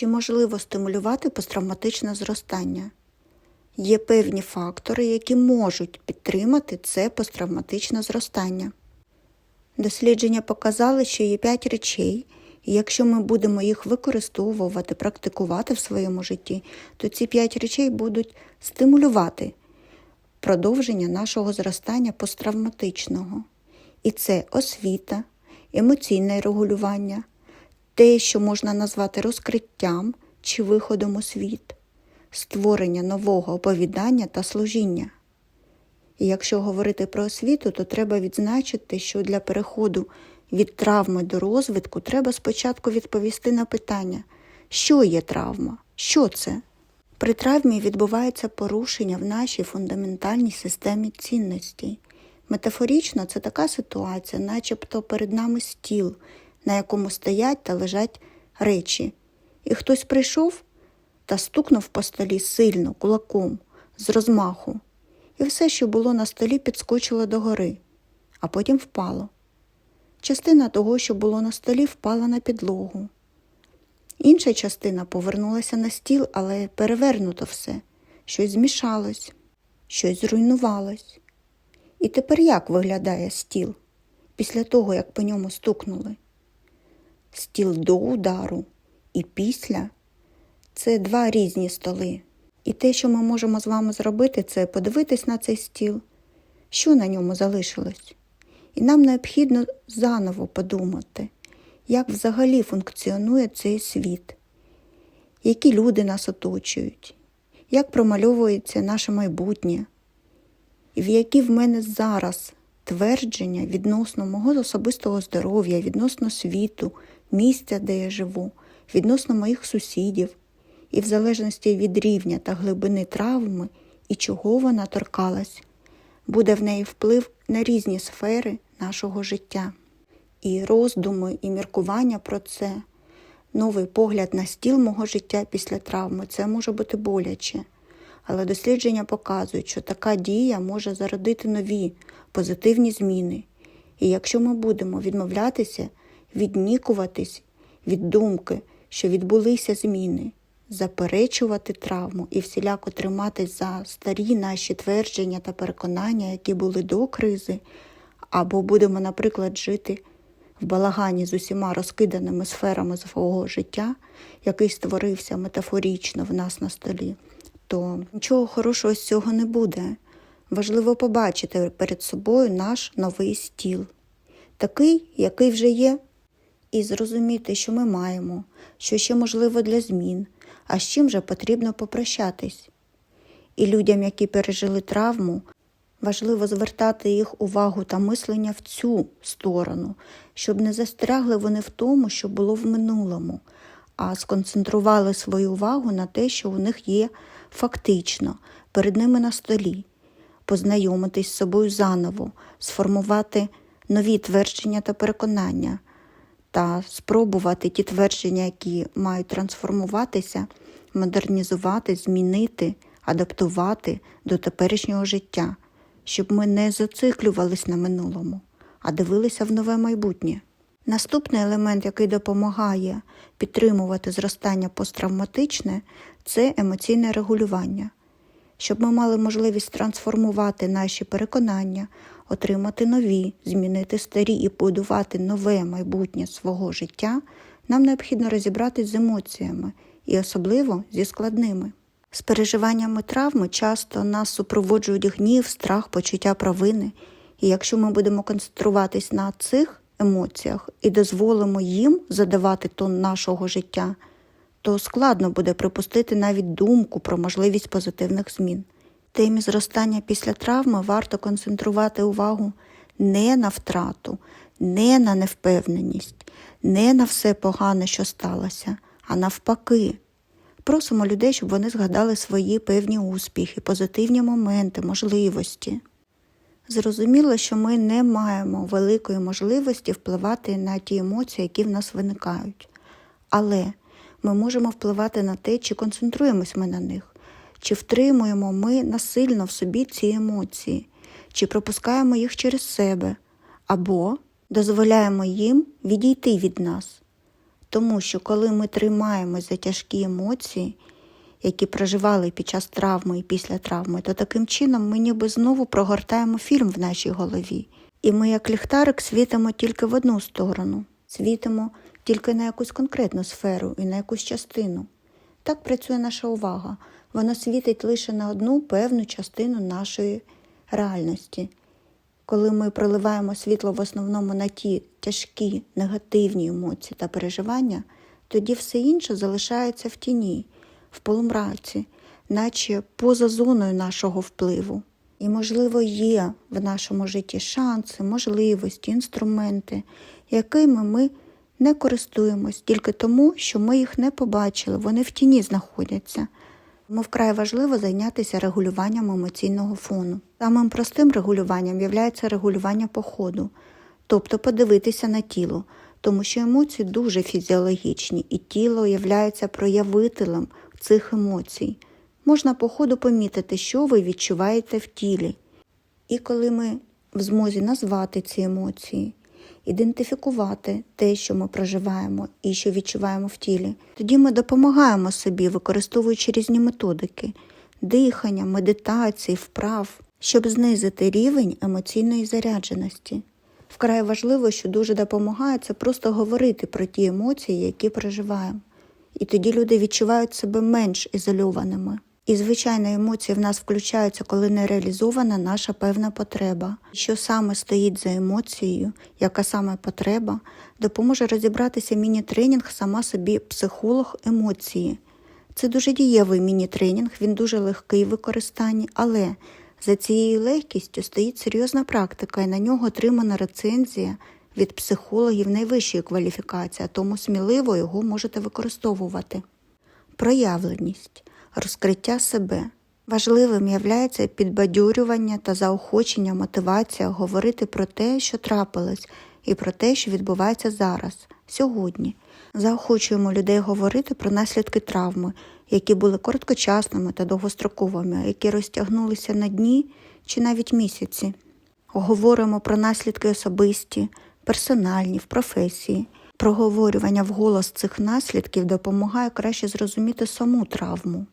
Чи можливо стимулювати посттравматичне зростання? Є певні фактори, які можуть підтримати це посттравматичне зростання. Дослідження показали, що є п'ять речей, і якщо ми будемо їх використовувати, практикувати в своєму житті, то ці п'ять речей будуть стимулювати продовження нашого зростання посттравматичного. І це освіта, емоційне регулювання, те, що можна назвати розкриттям чи виходом у світ, створення нового оповідання та служіння. І якщо говорити про освіту, то треба відзначити, що для переходу від травми до розвитку треба спочатку відповісти на питання, що є травма, що це. При травмі відбувається порушення в нашій фундаментальній системі цінностей. Метафорично це така ситуація, начебто перед нами стіл, на якому стоять та лежать речі. І хтось прийшов та стукнув по столі сильно, кулаком, з розмаху, і все, що було на столі, підскочило догори, а потім впало. Частина того, що було на столі, впала на підлогу. Інша частина повернулася на стіл, але перевернуто все, щось змішалось, щось зруйнувалось. І тепер як виглядає стіл після того, як по ньому стукнули? Стіл до удару і після це два різні столи. І те, що ми можемо з вами зробити, це подивитись на цей стіл, що на ньому залишилось. І нам необхідно заново подумати, як взагалі функціонує цей світ, які люди нас оточують, як промальовується наше майбутнє, і в які в мене зараз твердження відносно мого особистого здоров'я, відносно світу, місця, де я живу, відносно моїх сусідів, і в залежності від рівня та глибини травми і чого вона торкалась, буде в неї вплив на різні сфери нашого життя. І роздуми, і міркування про це, новий погляд на стіл мого життя після травми це може бути боляче. Але дослідження показують, що така дія може зародити нові позитивні зміни. І якщо ми будемо відмовлятися, віднікуватись від думки, що відбулися зміни, заперечувати травму і всіляко триматись за старі наші твердження та переконання, які були до кризи, або будемо, наприклад, жити в балагані з усіма розкиданими сферами свого життя, який створився метафорично в нас на столі, то нічого хорошого з цього не буде. Важливо побачити перед собою наш новий стіл, такий, який вже є, і зрозуміти, що ми маємо, що ще можливо для змін, а з чим же потрібно попрощатись. І людям, які пережили травму, важливо звертати їх увагу та мислення в цю сторону, щоб не застрягли вони в тому, що було в минулому, а сконцентрували свою увагу на те, що у них є фактично перед ними на столі, познайомитись з собою заново, сформувати нові твердження та переконання та спробувати ті твердження, які мають трансформуватися, модернізувати, змінити, адаптувати до теперішнього життя, щоб ми не зациклювались на минулому, а дивилися в нове майбутнє. Наступний елемент, який допомагає підтримувати зростання посттравматичне, це емоційне регулювання. Щоб ми мали можливість трансформувати наші переконання, отримати нові, змінити старі і будувати нове майбутнє свого життя, нам необхідно розібратись з емоціями і особливо зі складними. З переживаннями травми часто нас супроводжують гнів, страх, почуття провини. І якщо ми будемо концентруватись на цих емоціях і дозволимо їм задавати тон нашого життя, то складно буде припустити навіть думку про можливість позитивних змін. Темі зростання після травми варто концентрувати увагу не на втрату, не на невпевненість, не на все погане, що сталося, а навпаки. Просимо людей, щоб вони згадали свої певні успіхи, позитивні моменти, можливості. Зрозуміло, що ми не маємо великої можливості впливати на ті емоції, які в нас виникають. Але ми можемо впливати на те, чи концентруємось ми на них, чи втримуємо ми насильно в собі ці емоції, чи пропускаємо їх через себе, або дозволяємо їм відійти від нас. Тому що коли ми тримаємось за тяжкі емоції, які проживали під час травми і після травми, то таким чином ми ніби знову прогортаємо фільм в нашій голові. І ми, як ліхтарик, світимо тільки в одну сторону, світимо тільки на якусь конкретну сферу і на якусь частину. Так працює наша увага. Вона світить лише на одну певну частину нашої реальності. Коли ми проливаємо світло в основному на ті тяжкі негативні емоції та переживання, тоді все інше залишається в тіні, в полумраці, наче поза зоною нашого впливу. І, можливо, є в нашому житті шанси, можливості, інструменти, якими ми не користуємось тільки тому, що ми їх не побачили, вони в тіні знаходяться. Тому вкрай важливо зайнятися регулюванням емоційного фону. Самим простим регулюванням є регулювання походу, тобто подивитися на тіло, тому що емоції дуже фізіологічні, і тіло є проявителем цих емоцій. Можна по ходу помітити, що ви відчуваєте в тілі. І коли ми в змозі назвати ці емоції, ідентифікувати те, що ми проживаємо і що відчуваємо в тілі, тоді ми допомагаємо собі, використовуючи різні методики дихання, медитації, вправ, щоб знизити рівень емоційної зарядженості. Вкрай важливо, що дуже допомагає це просто говорити про ті емоції, які проживаємо. І тоді люди відчувають себе менш ізольованими. І, звичайно, емоції в нас включаються, коли не реалізована наша певна потреба. Що саме стоїть за емоцією, яка саме потреба, допоможе розібратися міні-тренінг сама собі психолог емоції. Це дуже дієвий міні-тренінг, він дуже легкий в використанні, але за цією легкістю стоїть серйозна практика, і на нього отримана рецензія від психологів найвищої кваліфікації, тому сміливо його можете використовувати. Проявленість розкриття себе. Важливим являється підбадьорювання та заохочення, мотивація говорити про те, що трапилось, і про те, що відбувається зараз, сьогодні. Заохочуємо людей говорити про наслідки травми, які були короткочасними та довгостроковими, які розтягнулися на дні чи навіть місяці. Говоримо про наслідки особисті, персональні, в професії. Проговорювання вголос цих наслідків допомагає краще зрозуміти саму травму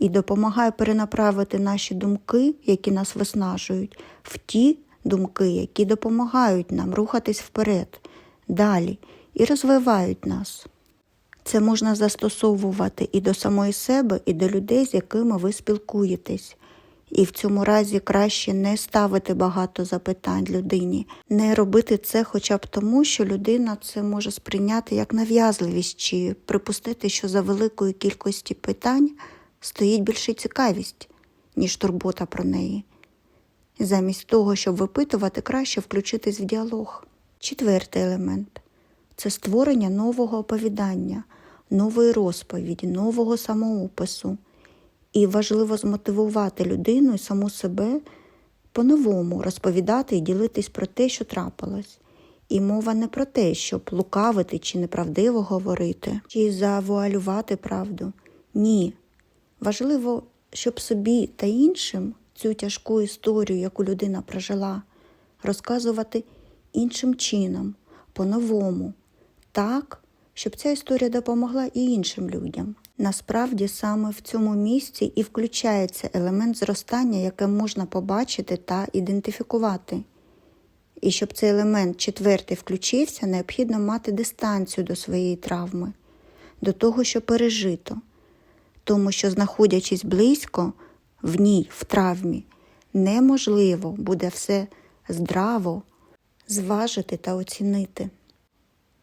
і допомагає перенаправити наші думки, які нас виснажують, в ті думки, які допомагають нам рухатись вперед, далі і розвивають нас. Це можна застосовувати і до самої себе, і до людей, з якими ви спілкуєтесь. І в цьому разі краще не ставити багато запитань людині, не робити це хоча б тому, що людина це може сприйняти як нав'язливість чи припустити, що за великої кількості питань стоїть більше цікавість, ніж турбота про неї. Замість того, щоб випитувати, краще включитись в діалог. Четвертий елемент це створення нового оповідання, нової розповіді, нового самоопису. І важливо змотивувати людину і саму себе по-новому розповідати і ділитись про те, що трапилось. І мова не про те, щоб лукавити чи неправдиво говорити, чи завуалювати правду. Ні, Важливо, щоб собі та іншим цю тяжку історію, яку людина прожила, розказувати іншим чином, по-новому, так, щоб ця історія допомогла і іншим людям. Насправді саме в цьому місці і включається елемент зростання, яке можна побачити та ідентифікувати. І щоб цей елемент четвертий включився, необхідно мати дистанцію до своєї травми, до того, що пережито тому що, знаходячись близько в ній, в травмі, неможливо буде все здраво зважити та оцінити.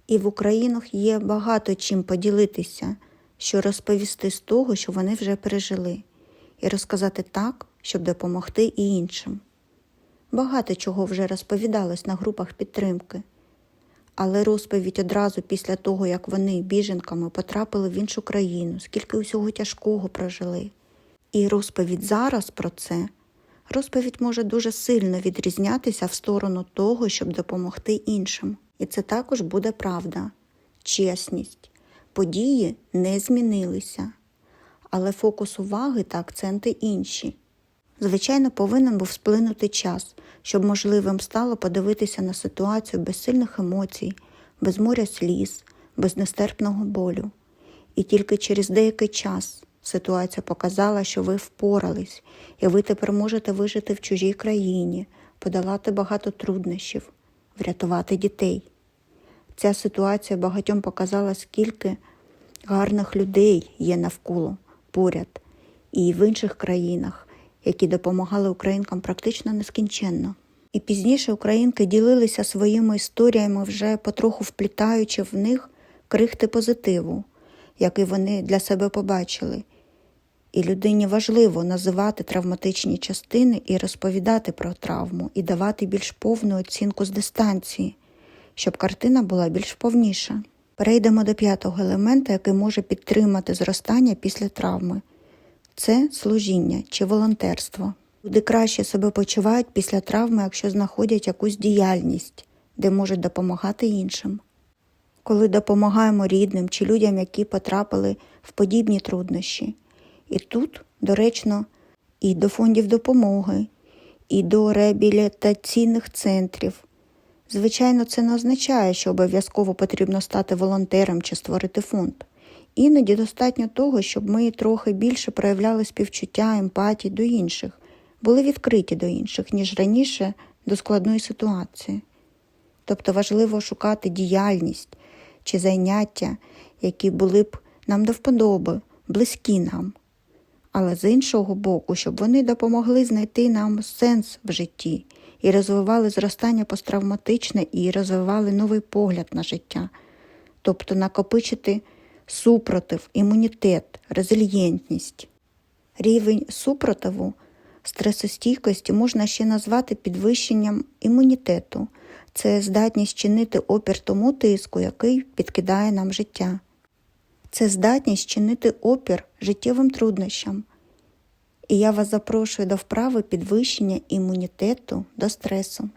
І в Українах є багато чим поділитися, що розповісти з того, що вони вже пережили, і розказати так, щоб допомогти і іншим. Багато чого вже розповідалось на групах підтримки але розповідь одразу після того, як вони біженками потрапили в іншу країну, скільки усього тяжкого прожили. І розповідь зараз про це, розповідь може дуже сильно відрізнятися в сторону того, щоб допомогти іншим. І це також буде правда, чесність. Події не змінилися, але фокус уваги та акценти інші. Звичайно, повинен був сплинути час, щоб можливим стало подивитися на ситуацію без сильних емоцій, без моря сліз, без нестерпного болю. І тільки через деякий час ситуація показала, що ви впорались, і ви тепер можете вижити в чужій країні, подолати багато труднощів, врятувати дітей. Ця ситуація багатьом показала, скільки гарних людей є навколо поряд і в інших країнах, які допомагали українкам практично нескінченно. І пізніше українки ділилися своїми історіями, вже потроху вплітаючи в них крихти позитиву, який вони для себе побачили. І людині важливо називати травматичні частини і розповідати про травму, і давати більш повну оцінку з дистанції, щоб картина була більш повніша. Перейдемо до п'ятого елемента, який може підтримати зростання після травми це служіння чи волонтерство. Люди краще себе почувають після травми, якщо знаходять якусь діяльність, де можуть допомагати іншим. Коли допомагаємо рідним чи людям, які потрапили в подібні труднощі. І тут, доречно, і до фондів допомоги, і до реабілітаційних центрів. Звичайно, це не означає, що обов'язково потрібно стати волонтером чи створити фонд. Іноді достатньо того, щоб ми трохи більше проявляли співчуття, емпатії до інших, були відкриті до інших, ніж раніше до складної ситуації. Тобто важливо шукати діяльність чи заняття, які були б нам до вподоби, близькі нам. Але з іншого боку, щоб вони допомогли знайти нам сенс в житті і розвивали зростання посттравматичне і розвивали новий погляд на життя, тобто накопичити супротив, імунітет, резильєнтність. Рівень супротиву, стресостійкості можна ще назвати підвищенням імунітету. Це здатність чинити опір тому тиску, який підкидає нам життя. Це здатність чинити опір життєвим труднощам. І я вас запрошую до вправи підвищення імунітету до стресу.